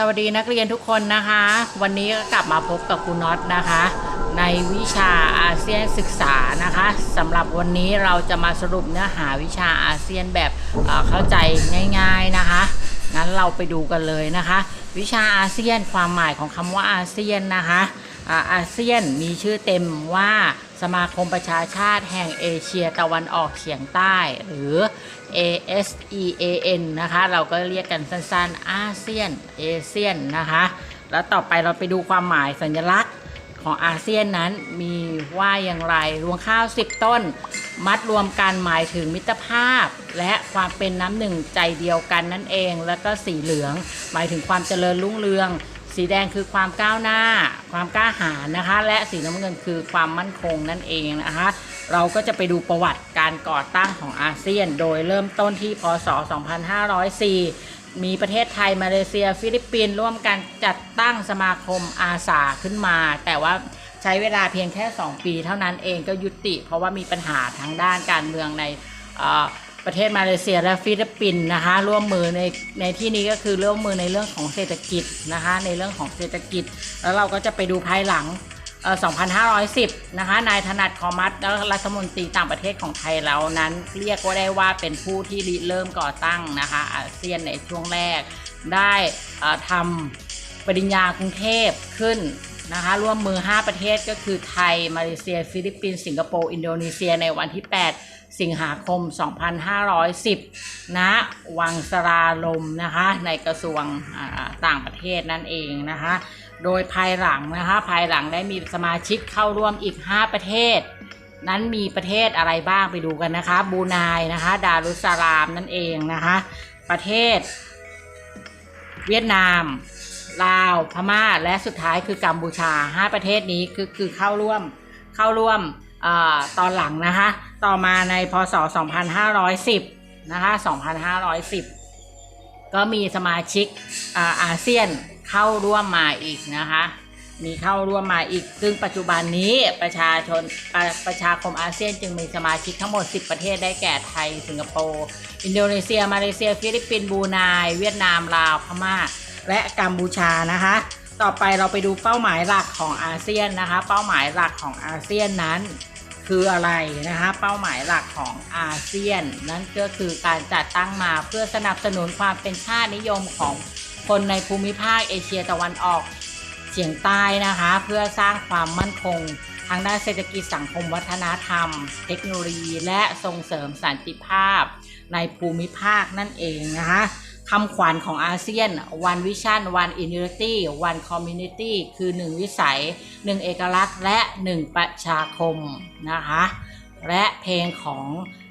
สวัสดีนักเรียนทุกคนนะคะ วันนี้ก็กลับมาพบกับครูน็อตนะคะ ในวิชาอาเซียนศึกษานะคะสำหรับวันนี้เราจะมาสรุปเนื้อหาวิชาอาเซียนแบบเเข้าใจง่าย ๆนะคะงั้นเราไปดูกันเลยนะคะ วิชาอาเซียนความหมายของคำว่าอาเซียนนะคะ อาเซียนมีชื่อเต็มว่าสมาคมประชาชาติแห่งเอเชียตะวันออกเฉียงใต้ หรือ ASEAN นะคะ เราก็เรียกกันสั้นๆ อาเซียนเอเชียนนะคะ แล้วต่อไปเราไปดูความหมายสัญลักษณ์ของอาเซียนนั้นมีว่าอย่างไรรวงข้าว 10 ต้น มัดรวมกันหมายถึงมิตรภาพ และความเป็นน้ำหนึ่งใจเดียวกันนั่นเอง แล้วก็สีเหลือง หมายถึงความเจริญรุ่งเรือง สีแดงคือความก้าวหน้า ความกล้าหาญนะคะ และสีน้ำเงินคือความมั่นคงนั่นเองนะคะ เราก็จะไปดูประวัติการก่อตั้งของอาเซียน โดยเริ่มต้นที่พศ 2504 มีประเทศไทยมาเลเซีย ฟิลิปปินส์ร่วมกันจัดตั้งสมาคมอาสาขึ้นมา แต่ว่าใช้เวลาเพียงแค่ 2 ปีเท่านั้นเองก็ยุติ เพราะว่ามีปัญหาทางด้านการเมืองในอ่อ ประเทศมาเลเซียและฟิลิปปินส์นะคะ ร่วมมือในในที่นี้ก็คือร่วมมือในเรื่องของเศรษฐกิจนะคะ ในเรื่องของเศรษฐกิจ แล้วเราก็จะไปดูภายหลัง2510 นะคะ นายถนัดคอมัสแล้วรัฐมนตรีต่างประเทศของไทยเรานั้น เรียกว่าได้ว่าเป็นผู้ที่ริเริ่มก่อตั้งนะคะอาเซียนในช่วงแรก ได้ทำปริญญากรุงเทพขึ้น นะคะร่วมมือ 5 ประเทศก็คือไทย มาเลเซีย ฟิลิปปินส์สิงคโปร์อินโดนีเซียในวันที่ 8 สิงหาคม 2510ณวังสราลมนะคะในกระทรวงต่างประเทศนั่นเองนะคะโดยภายหลังนะคะภายหลังได้มีสมาชิกเข้าร่วมอีก 5 ประเทศ นั้นมีประเทศอะไรบ้างไปดูกันนะคะบรูไนนะคะดารุสสลามนั่นเองนะคะประเทศเวียดนาม ลาว พม่า และสุดท้ายคือกัมพูชา 5 ประเทศนี้คือคือเข้าร่วมเข้าร่วมอตอนหลังนะคะ ต่อมาในพศ 2510 นะคะ 2510 ก็มีสมาชิกอาอาเซียนเข้าร่วมมาอีกนะคะ มีเข้าร่วมมาอีก ซึ่งปัจจุบันนี้ประชาชนประประชาคมอาเซียนจึงมีสมาชิกทั้งหมด 10 ประเทศได้แก่ไทย สิงคโปร์ อินโดนีเซีย มาเลเซีย ฟิลิปปินส์ บูไน เวียดนาม ลาว พม่า และกัมพูชานะคะ ต่อไปเราไปดูเป้าหมายหลักของอาเซียนนะคะ เป้าหมายหลักของอาเซียนนั้น คืออะไรนะคะ เป้าหมายหลักของอาเซียน นั่นก็คือการจัดตั้งมาเพื่อสนับสนุนความเป็นชาตินิยมของคนในภูมิภาคเอเชียตะวันออกเฉียงใต้นะคะ เพื่อสร้างความมั่นคง ทางด้านเศรษฐกิจสังคมวัฒนธรรม เทคโนโลยี และส่งเสริมสันติภาพ ในภูมิภาคนั่นเองนะคะคำขวัญของอาเซียน one vision one unity one community คือ 1 วิสัย 1 เอกลักษณ์ และ 1 ประชาคมนะคะและเพลงของ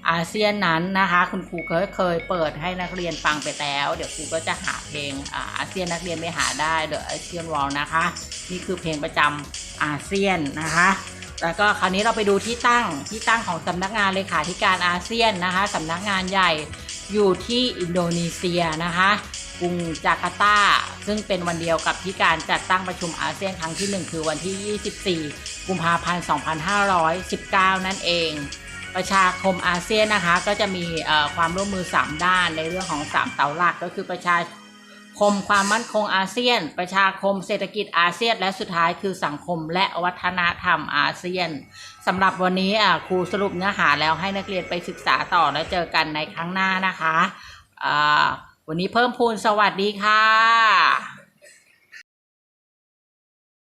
อาเซียนนั้นนะคะ คุณครูเคยเคยเปิดให้นักเรียนฟังไปแล้ว เดี๋ยวครูก็จะหาเพลงอาอาเซียนนักเรียนไปหาได้เดอะอาเซียนวอลนะคะ นี่คือเพลงประจำ อาเซียนนะคะ แล้วก็คราวนี้เราไปดูที่ตั้งที่ตั้งของสำนักงานเลขาธิการอาเซียนนะคะสำนักงานใหญ่อยู่ที่อินโดนีเซียนะคะกรุงจาการ์ตา ซึ่งเป็นวันเดียวกับที่การจัดตั้งประชุมอาเซียนครั้งที่ 1 คือวันที่ 24 กุมภาพันธ์ 2519 นั่นเอง ประชาคมอาเซียนนะคะก็จะมีความร่วมมือ 3 ด้านในเรื่องของ 3 เสาหลักก็คือประชา คมความมั่นคงอาเซียน ประชาคมเศรษฐกิจอาเซียน และสุดท้ายคือสังคมและวัฒนธรรมอาเซียนสำหรับวันนี้อะครูสรุปเนื้อหาแล้วให้นักเรียนไปศึกษาต่อแล้วเจอกันในครั้งหน้านะคะ วันนี้เพิ่มพูนสวัสดีค่ะ